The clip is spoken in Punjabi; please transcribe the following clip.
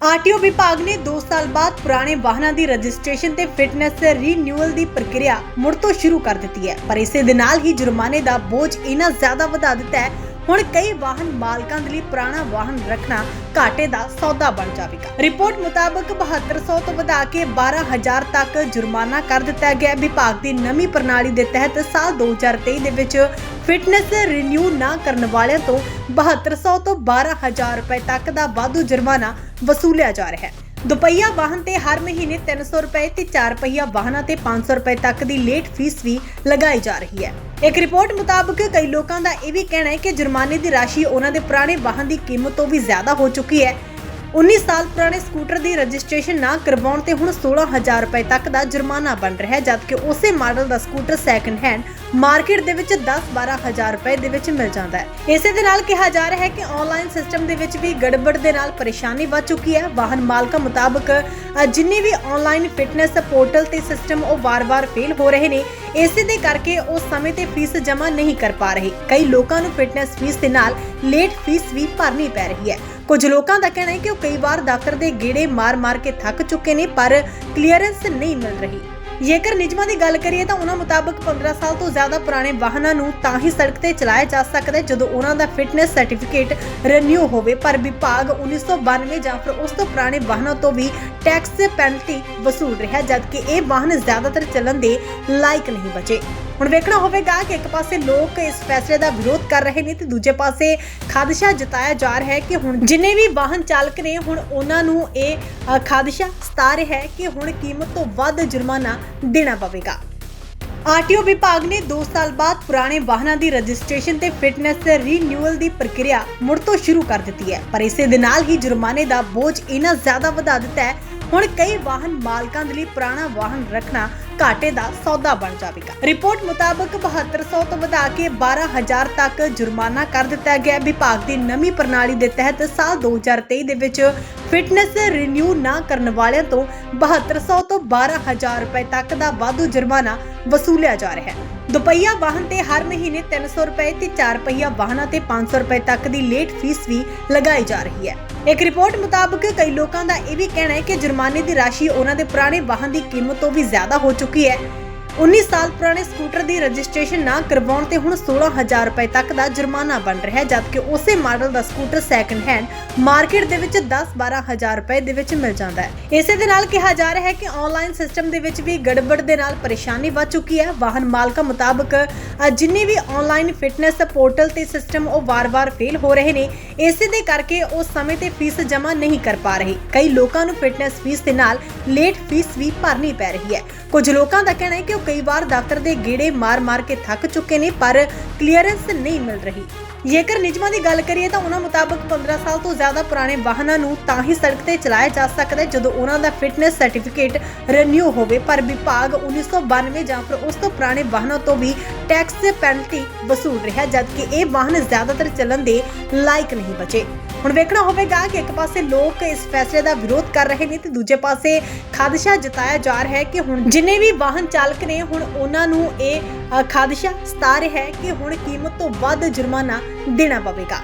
ਆਰਟੀਓ ਵਿਭਾਗ ਨੇ 2 ਸਾਲ ਬਾਅਦ ਪੁਰਾਣੇ ਵਾਹਨਾਂ ਦੀ ਰਜਿਸਟ੍ਰੇਸ਼ਨ ਤੇ ਫਿਟਨੈਸ ਰੀਨਿਊਅਲ ਦੀ ਪ੍ਰਕਿਰਿਆ ਮੁੜ ਤੋਂ ਸ਼ੁਰੂ ਕਰ ਦਿੱਤੀ ਹੈ। ਪਰ ਇਸੇ ਦੇ ਨਾਲ ਹੀ ਜੁਰਮਾਨੇ ਦਾ ਬੋਝ ਇੰਨਾ ਜ਼ਿਆਦਾ ਵਧਾ ਦਿੱਤਾ ਹੈ ਹੁਣ ਕਈ ਵਾਹਨ ਮਾਲਕਾਂ ਦੇ ਲਈ ਪੁਰਾਣਾ ਵਾਹਨ ਰੱਖਣਾ ਘਾਟੇ ਦਾ ਸੌਦਾ ਬਣ ਜਾਵੇਗਾ। ਰਿਪੋਰਟ ਮੁਤਾਬਕ 7200 ਤੋਂ ਵਧਾ ਕੇ 12000 ਤੱਕ ਜੁਰਮਾਨਾ ਕਰ ਦਿੱਤਾ ਗਿਆ। ਵਿਭਾਗ ਦੀ ਨਵੀਂ ਪ੍ਰਣਾਲੀ ਦੇ ਤਹਿਤ ਸਾਲ 2023 ਦੇ ਵਿੱਚ ਫਿਟਨੈਸ ਰੀਨਿਊ ਨਾ ਕਰਨ ਵਾਲਿਆਂ ਤੋਂ 7200 ਤੋਂ 12000 ਰੁਪਏ ਤੱਕ ਦਾ ਵਾਧੂ ਜੁਰਮਾਨਾ ਵਸੂਲਿਆ ਜਾ ਰਿਹਾ ਹੈ। ਦੁਪਹੀਆ ਵਾਹਨ ਤੇ ਹਰ ਮਹੀਨੇ 300 ਰੁਪਏ ਤੇ ਚਾਰ ਪਹੀਆ ਵਾਹਨਾਂ ਤੇ 500 ਰੁਪਏ ਤੱਕ ਦੀ ਲੇਟ ਫੀਸ ਵੀ ਲਗਾਈ ਜਾ ਰਹੀ ਹੈ। ਇੱਕ ਰਿਪੋਰਟ ਮੁਤਾਬਕ ਕਈ ਲੋਕਾਂ ਦਾ ਇਹ ਵੀ ਕਹਿਣਾ ਹੈ ਕਿ ਜੁਰਮਾਨੇ ਦੀ ਰਾਸ਼ੀ ਉਹਨਾਂ ਦੇ ਪੁਰਾਣੇ ਵਾਹਨ ਦੀ ਕੀਮਤ ਤੋਂ ਵੀ ਜ਼ਿਆਦਾ ਹੋ ਚੁੱਕੀ ਹੈ। 19 ਸਾਲ ਪੁਰਾਣੇ ਸਕੂਟਰ ਦੀ ਰਜਿਸਟ੍ਰੇਸ਼ਨ ਨਾ ਕਰਵਾਉਣ ਤੇ ਹੁਣ 16000 ਰੁਪਏ ਤੱਕ ਦਾ ਜੁਰਮਾਨਾ ਬਣ ਰਿਹਾ ਹੈ, ਜਦਕਿ ਉਸੇ ਮਾਡਲ ਦਾ ਸਕੂਟਰ ਸੈਕੰਡ ਹੈਂਡ ਮਾਰਕੀਟ ਦੇ ਵਿੱਚ 10-12000 ਰੁਪਏ ਦੇ ਵਿੱਚ ਮਿਲ ਜਾਂਦਾ ਹੈ। ਇਸੇ ਦੇ ਨਾਲ ਕਿਹਾ ਜਾ ਰਿਹਾ ਹੈ ਕਿ ਆਨਲਾਈਨ ਸਿਸਟਮ ਦੇ ਵਿੱਚ ਵੀ ਗੜਬੜ ਦੇ ਨਾਲ ਪਰੇਸ਼ਾਨੀ ਵੱਧ ਚੁੱਕੀ ਹੈ। ਵਾਹਨ ਮਾਲਕਾਂ ਮੁਤਾਬਕ ਜਿੰਨੇ ਵੀ ਆਨਲਾਈਨ ਫਿਟਨੈਸ ਪੋਰਟਲ ਤੇ ਸਿਸਟਮ ਉਹ ਵਾਰ-ਵਾਰ ਫੇਲ ਹੋ ਰਹੇ ਨੇ, ਇਸੇ ਦੇ ਕਰਕੇ ਉਹ ਸਮੇਂ ਤੇ ਫੀਸ ਜਮ੍ਹਾਂ ਨਹੀਂ ਕਰ ਪਾ ਰਹੇ। ਕਈ ਲੋਕਾਂ ਨੂੰ ਫਿਟਨੈਸ ਫੀਸ ਦੇ ਨਾਲ ਲੇਟ ਫੀਸ ਵੀ ਭਰਨੀ ਪੈ ਰਹੀ ਹੈ। ਕੁਝ ਲੋਕਾਂ ਦਾ ਕਹਿਣਾ ਹੈ ਕਿ ਉਹ ਕਈ ਵਾਰ ਦਫ਼ਤਰ ਦੇ ਗੇੜੇ ਮਾਰ-ਮਾਰ ਕੇ ਥੱਕ ਚੁੱਕੇ ਨੇ, ਪਰ ਕਲੀਅਰੈਂਸ ਨਹੀਂ ਮਿਲ ਰਹੀ। ਜੇਕਰ ਨਿਯਮਾਂ ਦੀ ਗੱਲ ਕਰੀਏ ਤਾਂ ਉਹਨਾਂ ਮੁਤਾਬਕ 15 ਸਾਲ ਤੋਂ ਜ਼ਿਆਦਾ ਪੁਰਾਣੇ ਵਾਹਨਾਂ ਨੂੰ ਤਾਂ ਹੀ ਸੜਕ ਤੇ ਚਲਾਇਆ ਜਾ ਸਕਦਾ ਹੈ ਜਦੋਂ ਉਹਨਾਂ ਦਾ ਫਿਟਨੈਸ ਸਰਟੀਫਿਕੇਟ ਰੀਨਿਊ ਹੋਵੇ। ਪਰ ਵਿਭਾਗ 1992 ਜਾਂ ਫਿਰ ਉਸ ਤੋਂ ਪੁਰਾਣੇ ਵਾਹਨਾਂ ਤੋਂ ਵੀ ਟੈਕਸ ਪੈਨਲਟੀ ਵਸੂਲ ਰਿਹਾ, ਜਦਕਿ ਇਹ ਵਾਹਨ ਜ਼ਿਆਦਾਤਰ ਚੱਲਣ ਦੇ ਲਾਇਕ ਨਹੀਂ ਬਚੇ। ਹੁਣ ਵੇਖਣਾ ਹੋਵੇਗਾ ਕਿ ਇੱਕ ਪਾਸੇ ਲੋਕ ਇਸ ਫੈਸਲੇ ਦਾ ਵਿਰੋਧ ਕਰ ਰਹੇ ਨੇ ਤੇ ਦੂਜੇ ਪਾਸੇ ਖਾਦਸ਼ਾ ਜਤਾਇਆ ਜਾ ਰਿਹਾ ਹੈ ਕਿ ਹੁਣ ਜਿੰਨੇ ਵੀ ਵਾਹਨ ਚਾਲਕ ਨੇ, ਹੁਣ ਉਹਨਾਂ ਨੂੰ ਇਹ ਖਾਦਸ਼ਾ ਸਤਾ ਰਿਹਾ ਹੈ ਕਿ ਹੁਣ ਕੀਮਤ ਤੋਂ ਵੱਧ ਜੁਰਮਾਨਾ ਦੇਣਾ ਪਵੇਗਾ। ਆਰਟੀਓ ਵਿਭਾਗ ਨੇ 2 ਸਾਲ ਬਾਅਦ ਪੁਰਾਣੇ ਵਾਹਨਾਂ ਦੀ ਰਜਿਸਟ੍ਰੇਸ਼ਨ ਤੇ ਫਿਟਨੈਸ ਰੀਨਿਊਅਲ ਦੀ ਪ੍ਰਕਿਰਿਆ ਮੁੜ ਤੋਂ ਸ਼ੁਰੂ ਕਰ ਦਿੱਤੀ ਹੈ। ਪਰ ਇਸੇ ਦੇ ਨਾਲ ਹੀ ਜੁਰਮਾਨੇ ਦਾ ਬੋਝ ਇੰਨਾ ਜ਼ਿਆਦਾ ਵਧਾ ਦਿੱਤਾ ਹੈ ਹੁਣ ਕਈ ਵਾਹਨ ਮਾਲਕਾਂ ਦੇ ਲਈ ਪੁਰਾਣਾ ਵਾਹਨ ਰੱਖਣਾ ਘਾਟੇ ਦਾ ਸੌਦਾ ਬਣ ਜਾਵੇਗਾ। ਰਿਪੋਰਟ ਮੁਤਾਬਕ 7200 ਤੋਂ ਵਧਾ ਕੇ 12000 ਤੱਕ ਜੁਰਮਾਨਾ ਕਰ ਦਿੱਤਾ ਗਿਆ। ਵਿਭਾਗ ਦੀ ਨਵੀਂ ਪ੍ਰਣਾਲੀ ਦੇ ਤਹਿਤ ਸਾਲ 2023 ਦੇ ਵਿੱਚ ਫਿਟਨੈਸ ਰੀਨਿਊ ਨਾ ਕਰਨ ਵਾਲਿਆਂ ਤੋਂ 7200 ਤੋਂ 12000 ਰੁਪਏ ਤੱਕ ਦਾ ਵਾਧੂ ਜੁਰਮਾਨਾ ਵਸੂਲਿਆ ਜਾ ਰਿਹਾ ਹੈ। ਦੁਪਹੀਆ ਵਾਹਨ ਤੇ ਹਰ ਮਹੀਨੇ 300 ਰੁਪਏ ਤੇ ਚਾਰ ਪਹੀਆ ਵਾਹਨਾਂ ਤੇ 500 ਰੁਪਏ ਤੱਕ ਦੀ ਲੇਟ ਫੀਸ ਵੀ ਲਗਾਈ ਜਾ ਰਹੀ ਹੈ। ਇੱਕ ਰਿਪੋਰਟ ਮੁਤਾਬਕ ਕਈ ਲੋਕਾਂ ਦਾ ਇਹ ਵੀ ਕਹਿਣਾ ਹੈ ਕਿ ਜੁਰਮਾਨੇ ਦੀ ਰਾਸ਼ੀ ਉਹਨਾਂ ਦੇ ਪੁਰਾਣੇ ਵਾਹਨ ਦੀ ਕੀਮਤ ਤੋਂ ਵੀ ਜ਼ਿਆਦਾ ਹੋ ਚੁੱਕੀ ਹੈ। 19 ਸਾਲ ਪੁਰਾਣੇ ਸਕੂਟਰ ਦੀ ਰਜਿਸਟ੍ਰੇਸ਼ਨ ਨਾ ਕਰਵਾਉਣ ਤੇ ਹੁਣ 16000 ਰੁਪਏ ਤੱਕ ਦਾ ਜੁਰਮਾਨਾ ਬਣ ਰਿਹਾ ਹੈ, ਜਦਕਿ ਉਸੇ ਮਾਡਲ ਦਾ ਸਕੂਟਰ ਸੈਕੰਡ ਹੈਂਡ ਮਾਰਕੀਟ ਦੇ ਵਿੱਚ 10-12000 ਰੁਪਏ ਦੇ ਵਿੱਚ ਮਿਲ ਜਾਂਦਾ ਹੈ। ਇਸੇ ਦੇ ਨਾਲ ਕਿਹਾ ਜਾ ਰਿਹਾ ਹੈ ਕਿ ਆਨਲਾਈਨ ਸਿਸਟਮ ਦੇ ਵਿੱਚ ਵੀ ਗੜਬੜ ਦੇ ਨਾਲ ਪਰੇਸ਼ਾਨੀ ਵੱਧ ਚੁੱਕੀ ਹੈ। ਵਾਹਨ ਮਾਲਕਾਂ ਮੁਤਾਬਕ ਜਿੰਨੇ ਵੀ ਆਨਲਾਈਨ ਫਿਟਨੈਸ ਪੋਰਟਲ ਤੇ ਸਿਸਟਮ ਉਹ ਵਾਰ-ਵਾਰ ਫੇਲ ਹੋ ਰਹੇ ਨੇ, ਇਸੇ ਦੇ ਕਰਕੇ ਉਹ ਸਮੇਂ ਤੇ ਫੀਸ ਜਮ੍ਹਾਂ ਨਹੀਂ ਕਰ ਪਾ ਰਹੇ। ਕਈ ਲੋਕਾਂ ਨੂੰ ਫਿਟਨੈਸ ਫੀਸ ਦੇ ਨਾਲ ਲੇਟ ਫੀਸ ਵੀ ਭਰਨੀ ਪੈ ਰਹੀ ਹੈ। ਕੁਝ ਲੋਕਾਂ ਦਾ ਕਹਿਣਾ ਹੈ ਕਿ ਉਹ ਕਈ ਵਾਰ ਦਫ਼ਤਰ ਦੇ ਗੇੜੇ ਮਾਰ-ਮਾਰ ਕੇ ਥੱਕ ਚੁੱਕੇ ਨੇ, ਪਰ ਕਲੀਅਰੈਂਸ ਨਹੀਂ ਮਿਲ ਰਹੀ। ਜੇਕਰ ਨਿਯਮਾਂ ਦੀ ਗੱਲ ਕਰੀਏ ਤਾਂ ਉਹਨਾਂ ਮੁਤਾਬਕ 15 ਸਾਲ ਤੋਂ ਜ਼ਿਆਦਾ ਪੁਰਾਣੇ ਵਾਹਨਾਂ ਨੂੰ ਤਾਂ ਹੀ ਸੜਕ ਤੇ ਚਲਾਇਆ ਜਾ ਸਕਦਾ ਹੈ ਜਦੋਂ ਉਹਨਾਂ ਦਾ ਫਿਟਨੈਸ ਸਰਟੀਫਿਕੇਟ ਰੀਨਿਊ ਹੋਵੇ। ਪਰ ਵਿਭਾਗ 1992 ਜਾਂ ਫਿਰ ਉਸ ਤੋਂ ਪੁਰਾਣੇ ਵਾਹਨਾਂ ਤੋਂ ਵੀ ਟੈਕਸ ਪੈਨਲਟੀ ਵਸੂਲ ਰਿਹਾ ਜਦਕਿ ਇਹ ਵਾਹਨ ਜ਼ਿਆਦਾਤਰ ਚੱਲਣ ਦੇ ਲਾਇਕ ਨਹੀਂ ਬਚੇ। ਹੁਣ ਵੇਖਣਾ ਹੋਵੇਗਾ ਕਿ ਇੱਕ ਪਾਸੇ ਲੋਕ ਇਸ ਫੈਸਲੇ ਦਾ ਵਿਰੋਧ ਕਰ ਰਹੇ ਨੇ ਤੇ ਦੂਜੇ ਪਾਸੇ ਖਾਦਸ਼ਾ ਜਤਾਇਆ ਜਾ ਰਿਹਾ ਹੈ ਕਿ ਹੁਣ ਜਿੰਨੇ ਵੀ ਵਾਹਨ ਚਾਲਕ ਨੇ ਹੁਣ ਉਹਨਾਂ ਨੂੰ ਇਹ ਅ, ਖਾਦਸ਼ਾ ਸਤਾ ਰਿਹਾ ਹੈ ਕਿ ਹੁਣ ਕੀਮਤ ਤੋਂ ਵੱਧ ਜੁਰਮਾਨਾ ਦੇਣਾ ਪਵੇਗਾ।